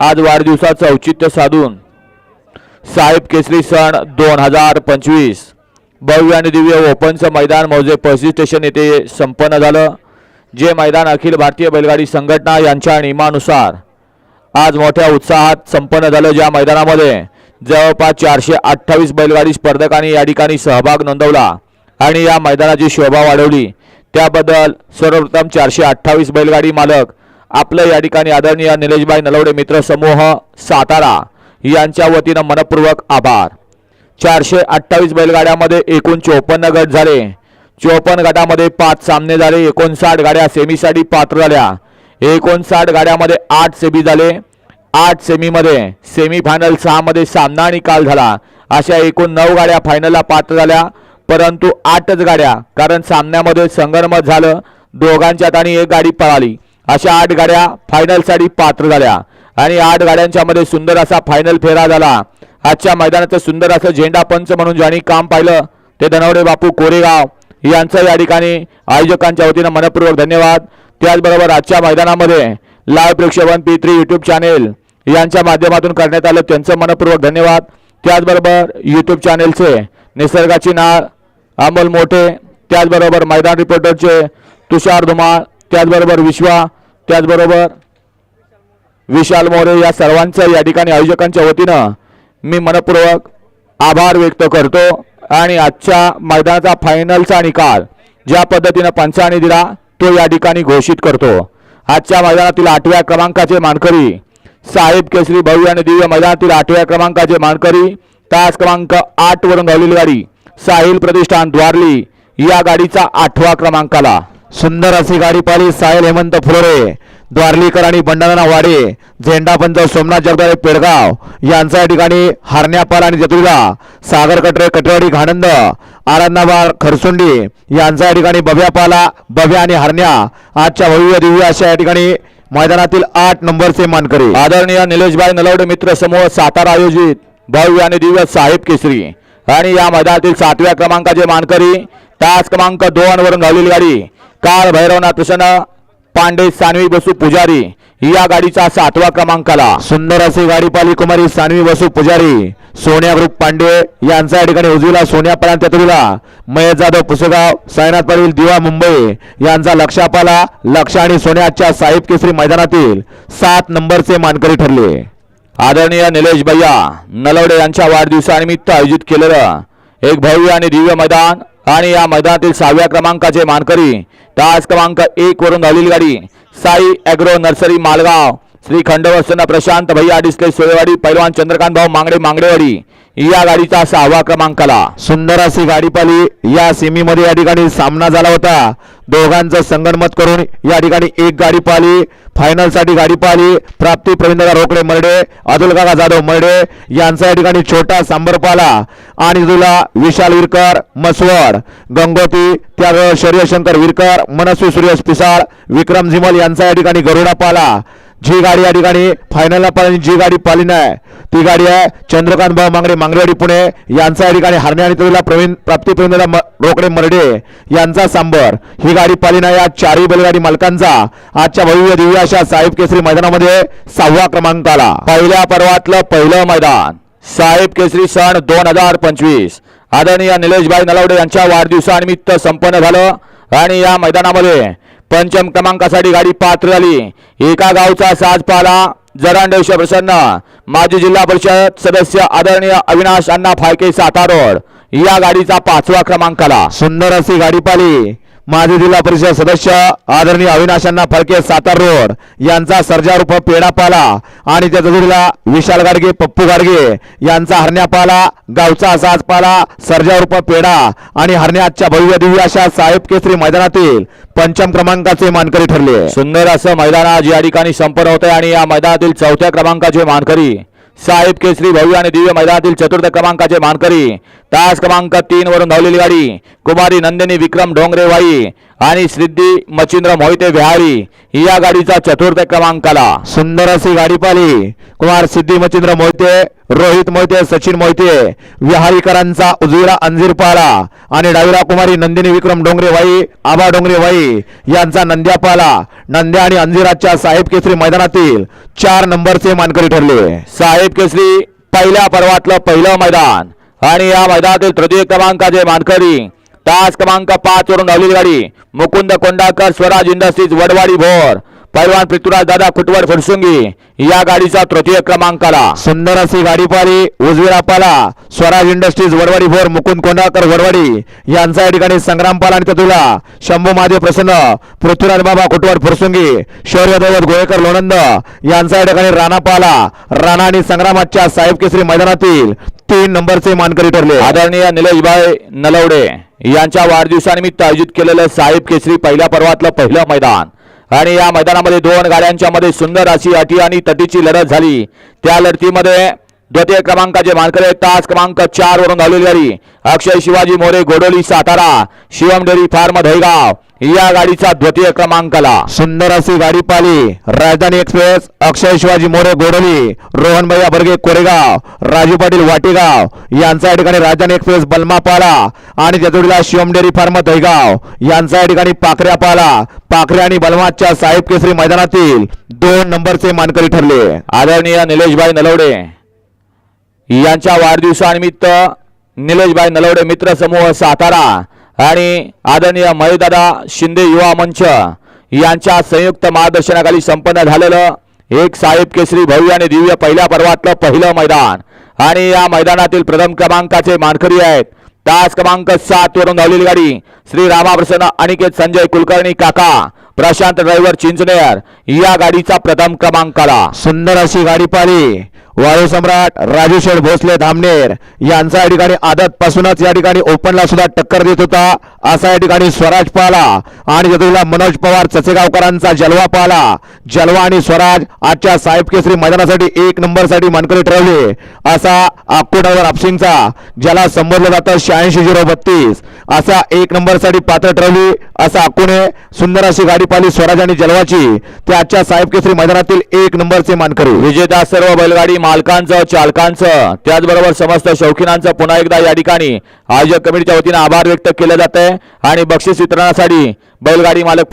आज वाढदिवसाचं औचित्य साधून साहेब केसरी सण दोन हजार पंचवीस. भव्य आणि दिव्य ओपनचं मैदान मौजे पळशी स्टेशन येथे संपन्न झालं जे मैदान अखिल भारतीय बैलगाडी संघटना यांच्या नियमानुसार आज मोठ्या उत्साहात संपन्न झालं. ज्या मैदानामध्ये जवळपास चारशे अठ्ठावीस बैलगाडी स्पर्धकांनी या ठिकाणी सहभाग नोंदवला आणि या मैदानाची शोभा वाढवली. त्याबद्दल सर्वप्रथम चारशे अठ्ठावीस बैलगाडी मालक आपलं या ठिकाणी आदरणीय निलेशभाई नलवडे मित्र समूह सातारा यांच्या वतीनं मनपूर्वक आभार. चारशे अठ्ठावीस बैलगाड्यामध्ये एकूण चोपन्न गट झाले. चोपन्न गटामध्ये पाच सामने झाले एकोणसाठ गाड्या सेमीसाठी पात्र झाल्या. एकोणसाठ गाड्यामध्ये आठ सेमी झाले. आठ सेमीमध्ये सेमीफायनल सहामध्ये सामना निकाल झाला. अशा एकूण नऊ गाड्या फायनलला पात्र झाल्या. परंतु आठच गाड्या कारण सामन्यामध्ये संगनमत झालं. दोघांच्यात आणि एक गाडी पळाली. अशा आठ गाड्या फायनलसाठी पात्र झाल्या. आणि आठ गाड्यांच्या मध्ये सुंदर असा फायनल फेरा झाला. आजच्या मैदानाचं सुंदर असं झेंडा पंच म्हणून ज्यांनी काम पाहिलं ते धनवडे बापू कोरेगाव यांचं या ठिकाणी आयोजकांच्या वतीनं मनपूर्वक धन्यवाद. त्याचबरोबर आजच्या मैदानामध्ये लाईव्ह प्रेक्षेपण पी थ्री युट्यूब चॅनेल यांच्या माध्यमातून करण्यात आलं त्यांचं मनपूर्वक धन्यवाद. त्याचबरोबर युट्यूब चॅनेलचे निसर्गाची नाळ अमोल मोठे त्याचबरोबर मैदान रिपोर्टरचे तुषार धुमाळ त्याचबरोबर विश्वा त्याचबरोबर विशाल मोरे या सर्वांचं या ठिकाणी आयोजकांच्या वतीनं मी मनपूर्वक आभार व्यक्त करतो आणि आजच्या मैदानाचा फायनलचा निकाल ज्या पद्धतीनं पंचाने दिला तो या ठिकाणी घोषित करतो. आजच्या मैदानातील आठव्या क्रमांकाचे मानकरी साहेब केसरी भव्य आणि दिव्य मैदानातील आठव्या क्रमांकाचे मानकरी तास क्रमांक आठ वरून धावलेली गाडी साहिल प्रतिष्ठान द्वारली या गाडीचा आठवा क्रमांकाला. सुंदर अशी गाडी पाहिली. साहेल हेमंत फुलोरे द्वारलीकर आणि बंडाना वाडे झेंडा पंच सोमनाथ जगदाळे पेडगाव. यांचा या ठिकाणी हरण्यापाल आणि जतुरीला सागर कटरे कटवाडी घाणंद आराधनाबार खरसुंडी यांचा या ठिकाणी बभ्यापाला बभ्या आणि हरण्या. आजच्या भव्य दिव्य अशा या ठिकाणी मैदानातील आठ नंबरचे मानकरी. आदरणीय निलेशभाई नलवडे मित्र समूह सातारा आयोजित भव्य आणि दिव्य साहेब केसरी. आणि या मैदानातील सातव्या क्रमांकाचे मानकरी तास क्रमांक दोन वरून धावलेली गाडी. काळ भैरवनाथ प्रसन्न पांडे सानवी बसू पुजारी या गाडीचा सातवा क्रमांकाला. सुंदर अशी गाडी पाली कुमारी सानवी बसू पुजारी. सोन्या ग्रुप पांडे यांचा या ठिकाणी उजवीला सोन्या पर्यंत तुला महेश जाधव पुसेगाव साईनाथ पाटील दिवा मुंबई यांचा लक्षापाला. लक्ष आणि सोन्याच्या साहेब केसरी मैदानातील सात नंबरचे मानकरी ठरले. आदरणीय निलेश भैया नलवडे यांच्या वाढदिवसानिमित्त आयोजित केलेलं एक भव्य आणि दिव्य मैदान आणि या मैदानातील सहाव्या क्रमांकाचे मानकरी तास क्रमांक एक वरून धावलेली गाडी साई अॅग्रो नर्सरी मालगाव. श्री खंडवसन प्रशांत भैया डिस्ले सोयवाडी पैलवान चंद्रकांत भाऊ मांगडे मांगडेवाडी या गाडीचा सहावा क्रमांकाला सुंदर अशी गाडी पाली या सेमीमध्ये या ठिकाणी सामना झाला होता. दोघांचं संगणमत करून या ठिकाणी एक गाडी पाली फायनलसाठी गाडी पाहिली. प्राप्ती प्रवीणदादा रोकडे मर्डे. अतुल काका जाधव मर्डे. यांचा या ठिकाणी छोटा सांबरपाला आणि तुला विशाल विरकर मसवड. गंगोती त्याबरोबर शौर्यशंकर विरकर मनस्वी सुरेश पिसाळ विक्रम झिमल यांचा या ठिकाणी गरुडा पाला जी गाडी या ठिकाणी फायनलला पाहिजे जी गाडी पाली नाही ती गाडी आहे चंद्रकांत भाऊ मांगडे मांगरेवाडी पुणे. यांचा या ठिकाणी हरणे आणि तुला प्रवीण प्राप्ती प्रवीण रोकडे मरडे. यांचा सांबर ही गाडी पाली नाही. या चारही बैलगाडी मालकांचा. आजच्या भव्य दिव्य अशा साहेब केसरी मैदानामध्ये सहावा क्रमांक आला पहिल्या पर्वातलं पहिलं मैदान. साहेब केसरी सण दोन हजार पंचवीस. आदरणीय निलेशभाई नलवडे यांच्या वाढदिवसानिमित्त संपन्न झालं. आणि या मैदानामध्ये पंचम क्रमांकासाठी गाडी पात्र झाली. एका गावचा साज पाला जरांडेश प्रसन्न. माजी जिल्हा परिषद सदस्य आदरणीय अविनाश अण्णा फाळके सातारोड. या गाडीचा पाचवा क्रमांकाला. सुंदर अशी गाडी पाली माजी जिल्हा परिषद सदस्य आदरणीय अविनाशांना फडके सातार रोड यांचा सर्जारूप पेडापाला आणि त्याच्या जोडीला विशाल गाडगे पप्पू गाडगे यांचा हरण्यापाला गावचा असाच पाला सर्जारूप पेडा आणि हरण्याच्या भव्य दिव्य अशा साहेब केसरी मैदानातील पंचम क्रमांकाचे मानकरी ठरले. सुंदर असं मैदान आज या ठिकाणी संपन्न होत आहे आणि या मैदानातील चौथ्या क्रमांकाचे मानकरी साहेब केसरी भव्य आणि दिव्य मैदानातील चतुर्थ क्रमांकाचे मानकरी. तास क्रमांक तीन वरून धावलेली गाडी. कुमारी नंदिनी विक्रम डोंगरेवाई आणि सिद्धी मच्छिंद्र मोहिते विहारी या गाडीचा चतुर्थ क्रमांकाला. सुंदर अशी गाडी पाली कुमार सिद्धी मच्छिंद्र मोहिते रोहित मोहिते सचिन मोहिते विहारीकरांचा उजवीरा अंजीर पाला आणि डावीरा कुमारी नंदिनी विक्रम डोंगरे वाई आबा डोंगरे वाई यांचा नंद्या पाला. नंद्या आणि अंजिराच्या साहेब केसरी मैदानातील चार नंबरचे मानकरी ठरले. साहेब केसरी पहिल्या पर्वातलं पहिलं मैदान. आणि या मैदानातील तृतीय क्रमांकाचे मानकरी तास क्रमांक पाच वरून धावलेली गाडी. मुकुंद कोंडाकर स्वराज इंडस्ट्रीज वडवाडी भोर. पैलवान पृथ्वीराज दादा खुटवड फुरसुंगी या गाडीचा तृतीय क्रमांकाला. सुंदर अशी गाडी पाली उजवीला पाला. स्वराज इंडस्ट्रीज वडवाडी भोर मुकुंद कोंडाकर वडवाडी. यांचा या ठिकाणी संग्राम पाला आणि तुला शंभू महादेव प्रसन्न पृथ्वीराज बाबा कुटवड फुरसुंगी शौर्य दैवत गोळेकर लोणंद यांचा या ठिकाणी राणा पाला. राणा आणि संग्रामाच्या साहेब केसरी मैदानातील तीन नंबरचे मानकरी ठरले. आदरणीय निलेशभाई नलवडे. यांच्या वाढदिवसानिमित्त आयोजित केलेलं साहेब केसरी पहिल्या पर्वातलं पहिलं मैदान. आणि या मैदानामध्ये दोन गाड्यांच्या मध्ये सुंदर अशी अटी आणि तटीची लढत झाली. त्या लढतीमध्ये द्वितीय क्रमांकाचे मानकरी आहेत. तास क्रमांक चार वरून धावलेली गाडी. अक्षय शिवाजी मोरे गोडोली सातारा शिवम डेरी फार्म दहेगाव या गाडीचा द्वितीय क्रमांकाला. सुंदर अशी गाडी पाली राजधानी एक्सप्रेस अक्षय शिवाजी मोरे गोडोली रोहनभाई अबर्गे कोरेगाव राजू पाटील वाटेगाव यांचा या ठिकाणी राजधानी एक्सप्रेस बलमा पाला आणि जतोडीला शिवम डेअरी फार्म दहीगाव. यांचा या ठिकाणी पाखऱ्या पाला पाखऱ्या आणि बलमाच्या साहेब केसरी मैदानातील दोन नंबरचे मानकरी ठरले. आदरणीय निलेशभाई नलवडे. यांच्या वाढदिवसानिमित्त निलेशभाई नलवडे मित्र समूह सातारा आणि आदरणीय मयदादा शिंदे युवा मंच यांच्या संयुक्त मार्गदर्शनाखाली संपन्न झालेलं एक साहेब केसरी भव्य आणि दिव्य पहिल्या पर्वातलं पहिलं मैदान. आणि या मैदानातील प्रथम क्रमांकाचे मानकरी आहेत. तास क्रमांक सात वरून धावलेली गाडी श्री रामाप्रसन्न अनिकेत संजय कुलकर्णी काका प्रशांत ड्रायव्हर चिंचनेर या गाडीचा प्रथम क्रमांकाला. सुंदर अशी गाडी पाली वायू सम्राट राजू भोसले धामनेर यांचा या ठिकाणी आदत पासूनच या ठिकाणी ओपनला सुद्धा टक्कर देत होता. असा या ठिकाणी स्वराज पाहला आणि जतुला मनोज पवार चचेगावकरांचा जलवा पाहला. जलवा आणि स्वराज आजच्या साहेब केसरी मैदानासाठी एक नंबरसाठी मानकरी ठरवले. असा आक्कोडावर आपसिंगचा ज्याला संबोधलं जातं शहाऐंशी झिरो बत्तीस. असा एक नंबरसाठी पात्र ठरवली. असा आकुने सुंदर अशी गाडी पाहिली स्वराज आणि जलवाची. ते आजच्या साहेब केसरी मैदानातील एक नंबरचे मानकरी. विजेता सर्व बैलगाडी मालकांचं चालकांचं त्याचबरोबर समस्त शौकीनांचं पुन्हा एकदा या ठिकाणी आयोजक कमिटीच्या वतीनं आभार व्यक्त केले जात आहे आणि बक्षीस वितरणासाठी बैलगाडी मालक